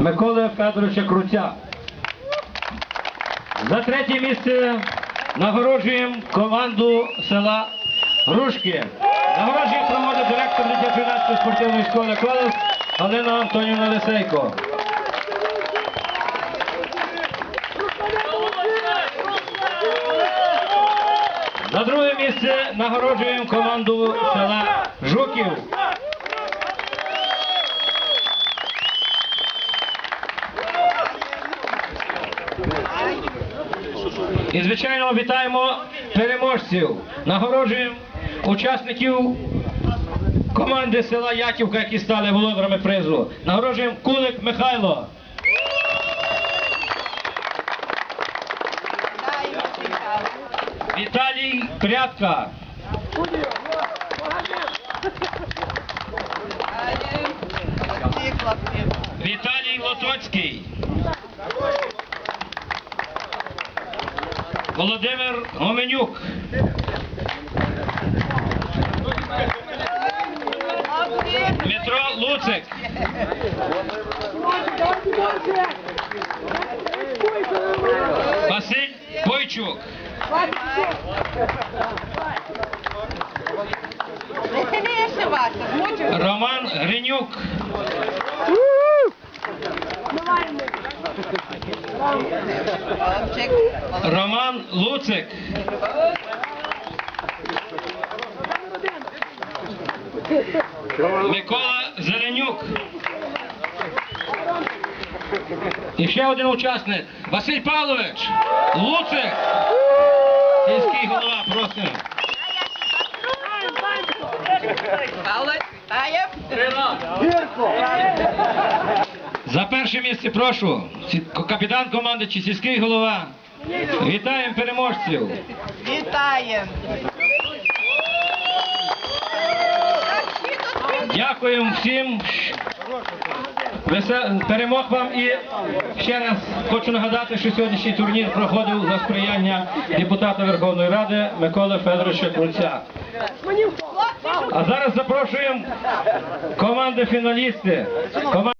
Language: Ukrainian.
Миколи Федоровича Круця. За третє місце нагороджуємо команду села Грушки. Нагороджує проводить директор дитячо-юнацької спортивної школи Колес Галина Антонівна Лисейко. За друге місце нагороджуємо команду села Жуків. І, звичайно, вітаємо переможців. Нагороджуємо учасників команди села Яківка, які стали володарами призу. Нагороджуємо Кулик Михайло. Віталій Прядка. Віталій Лотоцький. Володимир Гоменюк. Дмитро Луцик. Василь Бойчук. Роман Гринюк. Роман Луцик. Микола Зеленюк. І ще один учасник. Василь Павлович. Луцик. Сільський голова, просимо. Павлович, вітає. За перше місце прошу. Капітан команди чи сільський голова. Вітаємо переможців. Вітаємо. Дякуємо всім. Перемог вам і ще раз хочу нагадати, що сьогоднішній турнір проходив за сприяння депутата Верховної Ради Миколи Федоровича Круця. А зараз запрошуємо команди фіналісти.